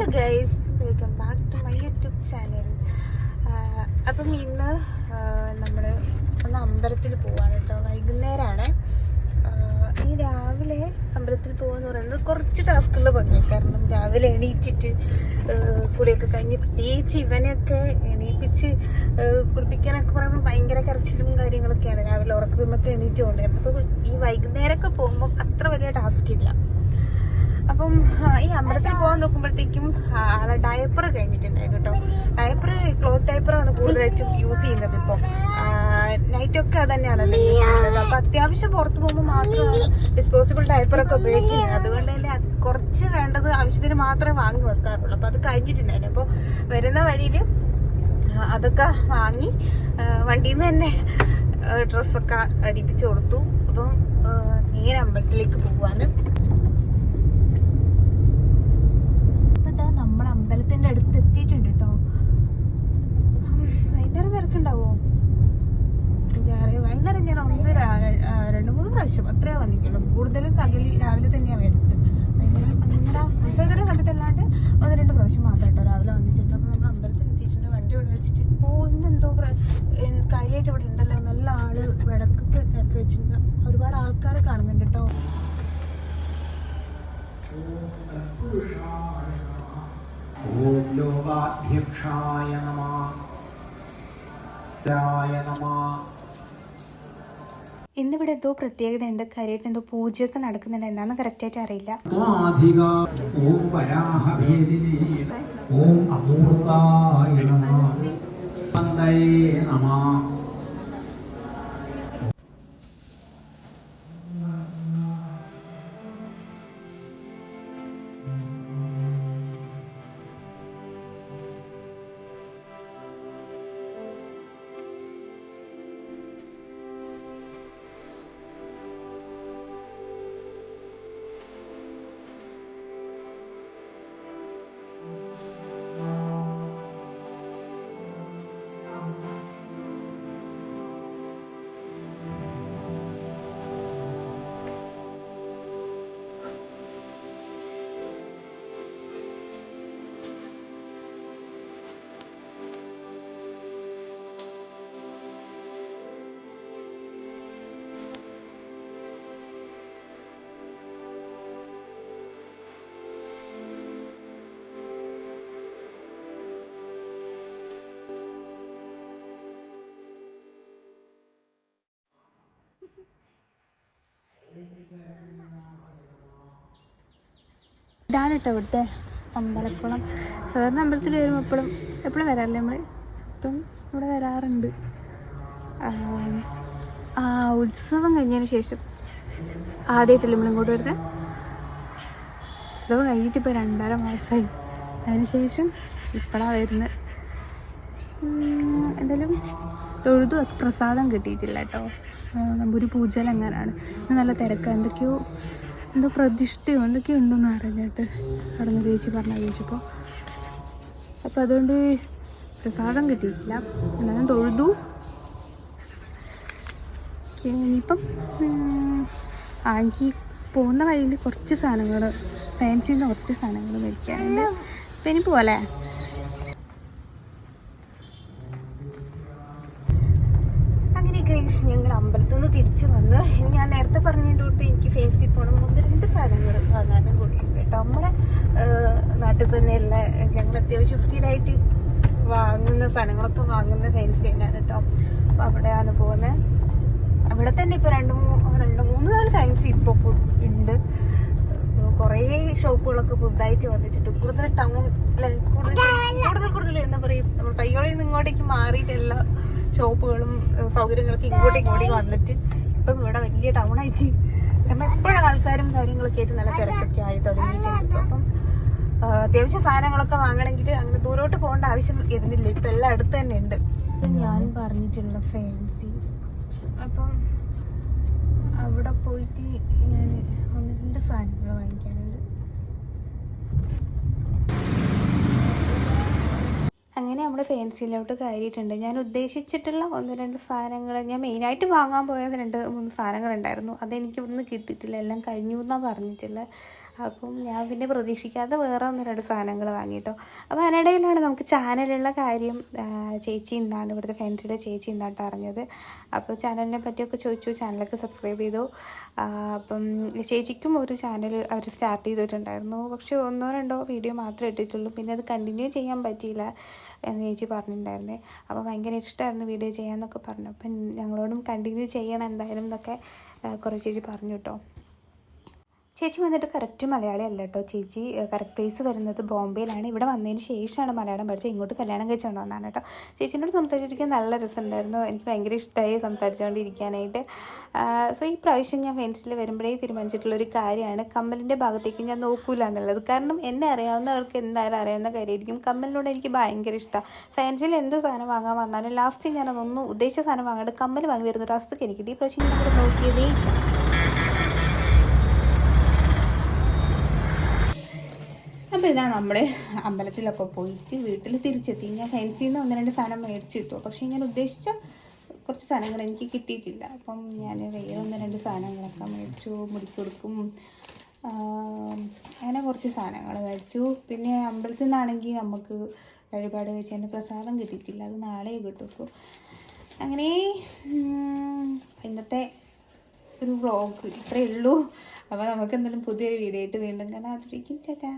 Hello guys welcome back to my YouTube channel അപ്പം ഇന്ന് നമ്മൾ ഒന്ന് അമ്പലത്തിൽ പോവാണ് കേട്ടോ. വൈകുന്നേരമാണ് ഈ രാവിലെ അമ്പലത്തിൽ പോകുമെന്ന് പറയുന്നത് കുറച്ച് ടാസ്കുള്ള പണിയാണ് കാരണം രാവിലെ എണീറ്റിട്ട് കുളിയൊക്കെ കഴിഞ്ഞ് പ്രത്യേകിച്ച് ഇവനെയൊക്കെ എണീപ്പിച്ച് കുളിപ്പിക്കാനൊക്കെ പറയുമ്പോൾ ഭയങ്കര കരച്ചിലും കാര്യങ്ങളൊക്കെയാണ്. രാവിലെ ഉറക്കത്തിൽ നിന്നൊക്കെ എണീറ്റ് കൊണ്ടേ അപ്പോൾ ഈ വൈകുന്നേരമൊക്കെ പോകുമ്പോൾ അത്ര വലിയ ടാസ്ക് ഇല്ല അപ്പം ഈ അമ്പലത്തിൽ പോകാൻ നോക്കുമ്പോഴത്തേക്കും ആളെ ഡയപ്പർ കഴിഞ്ഞിട്ടുണ്ടായിരുന്നു കേട്ടോ. ഡയപ്പർ ക്ലോത്ത് ഡയപ്പറാണ് കൂടുതലായിട്ടും യൂസ് ചെയ്യുന്നത് ഇപ്പോൾ നൈറ്റ് ഒക്കെ അത് തന്നെയാണല്ലോ യൂസ് അപ്പൊ അത്യാവശ്യം പുറത്ത് പോകുമ്പോൾ മാത്രമാണ് ഡിസ്പോസിബിൾ ഡയപ്പറൊക്കെ ഉപയോഗിക്കുന്നത്. അതുകൊണ്ട് തന്നെ കുറച്ച് വേണ്ടത് ആവശ്യത്തിന് മാത്രമേ വാങ്ങി വെക്കാറുള്ളൂ. അപ്പൊ അത് കഴിഞ്ഞിട്ടുണ്ടായിരുന്നു. അപ്പോൾ വരുന്ന വഴിയിൽ അതൊക്കെ വാങ്ങി വണ്ടിയിൽ നിന്ന് തന്നെ ഡ്രസ്സൊക്കെ അടിപ്പിച്ച് കൊടുത്തു. അപ്പം നേരെ അമ്പലത്തിലേക്ക് പോവാണ് ഇതാ നമ്മൾ അമ്പലത്തിന്റെ അടുത്ത് എത്തിയിട്ടുണ്ട് കേട്ടോ വൈകുന്നേരം തിരക്കുണ്ടാവോ വൈകുന്നേരം ഞാൻ ഒന്ന് രണ്ട് മൂന്ന് പ്രാവശ്യം അത്രേ വന്നിട്ടുള്ളൂ. കൂടുതലും പകൽ രാവിലെ തന്നെയാണ് വരുന്നത് ഉത്സവത്തിന്റെ സമയത്തല്ലാണ്ട് ഒന്ന് രണ്ട് പ്രാവശ്യം മാത്രം കേട്ടോ രാവിലെ വന്നിട്ടുണ്ട് അപ്പൊ നമ്മൾ അമ്പലത്തിൽ എത്തിയിട്ടുണ്ട്. വണ്ടി ഇവിടെ വെച്ചിട്ട് ഓ ഇന്നെന്തോ കാര്യമായിട്ട് ഇവിടെ ഉണ്ടല്ലോ. നല്ല ആൾ വിളക്കൊക്കെ നിരത്തി വെച്ചിട്ടുണ്ട്. ഒരുപാട് ആൾക്കാരെ കാണുന്നുണ്ട് കേട്ടോ ഓം ലോകാധ്യക്ഷായ നമ നമ. ഇന്നിവിടെ എന്തോ പ്രത്യേകത ഉണ്ട് കാര്യമായിട്ട് എന്തോ പൂജയൊക്കെ നടക്കുന്നുണ്ട്. എന്താണെന്ന് കറക്റ്റായിട്ട് അറിയില്ല. ത്വാധിക ഓം വരാഹഭേദിനി ഓം അമൂർത്തായ നമ. നമ. ഇതാണ് കേട്ടോ ഇവിടുത്തെ അമ്പലക്കുളം. സാധാരണ അമ്പലത്തിൽ വരുമ്പോൾ എപ്പോഴും എപ്പോഴും വരാറില്ലേ നമ്മൾ ഇപ്പം ഇവിടെ വരാറുണ്ട്. ആ, ഉത്സവം കഴിഞ്ഞതിന് ശേഷം ആദ്യമായിട്ടല്ലേ നമ്മൾ ഇങ്ങോട്ട് വരുന്നത് ഉത്സവം കഴിഞ്ഞിട്ട് ഇപ്പോൾ രണ്ടര മാസമായി അതിന് ശേഷം ഇപ്പോഴാണ് വരുന്നത് എന്തായാലും തൊഴുതു പ്രസാദം കിട്ടിയിട്ടില്ല കേട്ടോ. നമ്പൂരി പൂജയിൽ അങ്ങനെയാണ് നല്ല തിരക്ക്. എന്തൊക്കെയോ എന്തോ പ്രതിഷ്ഠയോ എന്തൊക്കെയോ ഉണ്ടെന്ന് അറിഞ്ഞിട്ട് അവിടെ നിന്ന് ചേച്ചി പറഞ്ഞ ചോദിച്ചപ്പോൾ അപ്പോൾ അതുകൊണ്ട് പ്രസാദം കിട്ടിയിട്ടില്ല. എന്നാലും തൊഴുതു. ഇനിയിപ്പം ആ പോകുന്ന വഴിയിൽ കുറച്ച് സാധനങ്ങൾ ഫാൻസിന്ന് കുറച്ച് സാധനങ്ങൾ മേടിക്കാനുണ്ട്. അപ്പം ഇനി പോലെ അങ്ങനെ ഗൈസ് ഞങ്ങൾ അമ്പലത്തിൽ നിന്ന് തിരിച്ചു വന്ന് ഞാൻ നേരത്തെ പറഞ്ഞതിന്റെ എനിക്ക് ഫേൻസി പോകണം ഒന്ന് രണ്ട് സാധനങ്ങൾ വാങ്ങാനും കൂടിയുണ്ട് കേട്ടോ. നമ്മളെ നാട്ടിൽ തന്നെയുള്ള ഞങ്ങൾ അത്യാവശ്യം സ്ഥിരമായിട്ട് വാങ്ങുന്ന സാധനങ്ങളൊക്കെ വാങ്ങുന്ന ഫേൻസി തന്നെയാണ് കേട്ടോ. അപ്പോൾ അവിടെയാണ് പോകുന്നത്. അവിടെ തന്നെ ഇപ്പോൾ രണ്ട് മൂന്ന് രണ്ട് മൂന്ന് നാല് ഫാൻസി ഇപ്പോൾ ഉണ്ട്. കുറേ ഷോപ്പുകളൊക്കെ പുതുതായിട്ട് വന്നിട്ടുണ്ട്. കൂടുതൽ ടൗൺ കൂടുതൽ കൂടുതൽ കൂടുതൽ എന്താ പറയും. നമ്മൾ പയ്യോളിൽ നിന്ന് ഇങ്ങോട്ടേക്ക് മാറിയിട്ട് എല്ലാ ഷോപ്പുകളും സൗകര്യങ്ങളൊക്കെ ഇങ്ങോട്ടും ഇങ്ങോട്ടേക്ക് വന്നിട്ട് ഇപ്പം ഇവിടെ വലിയ ടൗൺ ആയിട്ട് കാരണം എപ്പോഴും ആൾക്കാരും കാര്യങ്ങളൊക്കെ ആയിട്ട് നല്ല തിരക്കൊക്കെ ആയി തുടങ്ങിയിട്ടുണ്ട്. അപ്പം അത്യാവശ്യം സാധനങ്ങളൊക്കെ വാങ്ങണമെങ്കിൽ അങ്ങനെ ദൂരോട്ട് പോകേണ്ട ആവശ്യം വരുന്നില്ല. ഇപ്പം എല്ലാം അടുത്ത് തന്നെ ഉണ്ട്. ഞാൻ പറഞ്ഞിട്ടുള്ള ഫാൻസി അപ്പം അവിടെ പോയിട്ട് ഞാൻ ഒന്ന് രണ്ട് സാധനങ്ങൾ വാങ്ങിക്കാനുണ്ട്. നമ്മൾ ഫാൻസിയിലോട്ട് കയറിയിട്ടുണ്ട്. ഞാൻ ഉദ്ദേശിച്ചിട്ടുള്ള ഒന്ന് രണ്ട് സാധനങ്ങൾ ഞാൻ മെയിനായിട്ട് വാങ്ങാൻ പോയത് രണ്ട് മൂന്ന് സാധനങ്ങളുണ്ടായിരുന്നു. അതെനിക്ക് ഇവിടുന്ന് കിട്ടിയിട്ടില്ല. എല്ലാം കഴിഞ്ഞു എന്നാണ് പറഞ്ഞിട്ടുള്ളത് അപ്പം ഞാൻ പിന്നെ പ്രതീക്ഷിക്കാതെ വേറെ ഒന്ന് രണ്ട് സാധനങ്ങൾ വാങ്ങിയിട്ടോ അപ്പോൾ അതിനിടയിലാണ് നമുക്ക് ചാനലുള്ള കാര്യം ചേച്ചി ഇന്നാണ് ഇവിടുത്തെ ഫ്രണ്ട്സിന്റെ ചേച്ചി ഇന്നാട്ട് അറിഞ്ഞത്. അപ്പോൾ ചാനലിനെ പറ്റിയൊക്കെ ചോദിച്ചു ചാനലൊക്കെ സബ്സ്ക്രൈബ് ചെയ്തു. അപ്പം ചേച്ചിക്കും ഒരു ചാനൽ അവർ സ്റ്റാർട്ട് ചെയ്തിട്ടുണ്ടായിരുന്നു. പക്ഷേ ഒന്നോ രണ്ടോ വീഡിയോ മാത്രമേ ഇട്ടിട്ടുള്ളൂ. പിന്നെ അത് കണ്ടിന്യൂ ചെയ്യാൻ പറ്റിയില്ല എന്ന് ചേച്ചി പറഞ്ഞിട്ടുണ്ടായിരുന്നേ. അപ്പോൾ ഭയങ്കര ഇഷ്ടമായിരുന്നു വീഡിയോ ചെയ്യാമെന്നൊക്കെ പറഞ്ഞു. അപ്പം ഞങ്ങളോടും കണ്ടിന്യൂ ചെയ്യണം എന്തായാലും എന്നൊക്കെ കുറേ ചേച്ചി പറഞ്ഞു കേട്ടോ. ചേച്ചി വന്നിട്ട് കറക്റ്റ് മലയാളി അല്ല കേട്ടോ ചേച്ചി കറക്റ്റ് പ്ലേസ് വരുന്നത് ബോംബെയിലാണ്. ഇവിടെ വന്നതിന് ശേഷമാണ് മലയാളം പഠിച്ചത്. ഇങ്ങോട്ട് കല്യാണം കഴിച്ചുകൊണ്ട് വന്നാണ് കേട്ടോ ചേച്ചിനോട് സംസാരിച്ചിരിക്കാൻ നല്ല രസമുണ്ടായിരുന്നു. എനിക്ക് ഭയങ്കര ഇഷ്ടമായി സംസാരിച്ചുകൊണ്ടിരിക്കാനായിട്ട് സോ ഈ പ്രാവശ്യം ഞാൻ ഫെൻസിൽ വരുമ്പോഴേ തീരുമാനിച്ചിട്ടുള്ള ഒരു കാര്യമാണ്. കമ്മലിന്റെ ഭാഗത്തേക്ക് ഞാൻ നോക്കൂല എന്നുള്ളത്. കാരണം എന്നെ അറിയാവുന്നവർക്ക് എന്തായാലും അറിയാവുന്ന കാര്യമായിരിക്കും. കമ്മലിനോട് എനിക്ക് ഭയങ്കര ഇഷ്ടമാണ് ഫാൻസിൽ എന്ത് സാധനം വാങ്ങാൻ വന്നാലും ലാസ്റ്റ് ഞാൻ അതൊന്നും ഉദ്ദേശിച്ച സാധനം വാങ്ങാണ്ട് കമ്മൽ വാങ്ങി വരുന്ന ഒരു അവസ്ഥക്ക് എനിക്ക് ഈ പ്രാവശ്യം ഞാൻ നോക്കിയതേ ഇല്ല അപ്പോൾ ഇതാ നമ്മൾ അമ്പലത്തിലൊക്കെ പോയിട്ട് വീട്ടിൽ തിരിച്ചെത്തി. ഞാൻ ഫാൻസിയിൽ നിന്ന് ഒന്ന് രണ്ട് സാധനം മേടിച്ചിട്ടു. പക്ഷെ ഞാൻ ഉദ്ദേശിച്ച കുറച്ച് സാധനങ്ങൾ എനിക്ക് കിട്ടിയിട്ടില്ല. അപ്പം ഞാൻ വേറെ ഒന്ന് രണ്ട് സാധനങ്ങളൊക്കെ മേടിച്ചു മുടിക്കൊടുക്കും അങ്ങനെ കുറച്ച് സാധനങ്ങൾ മേടിച്ചു. പിന്നെ അമ്പലത്തിൽ നിന്നാണെങ്കിൽ നമുക്ക് വഴിപാട് വെച്ച് എന്റെ പ്രസാദം കിട്ടിയിട്ടില്ല. അത് നാളെ കിട്ടുള്ളൂ അങ്ങനെ ഇന്നത്തെ ഒരു വ്ളോഗ് ഇത്രയേ ഉള്ളൂ. അപ്പോൾ നമുക്ക് എന്തെങ്കിലും പുതിയൊരു വീഡിയോ ആയിട്ട് വീണ്ടും കാണാം. അതിരിക്കും ചേട്ടാ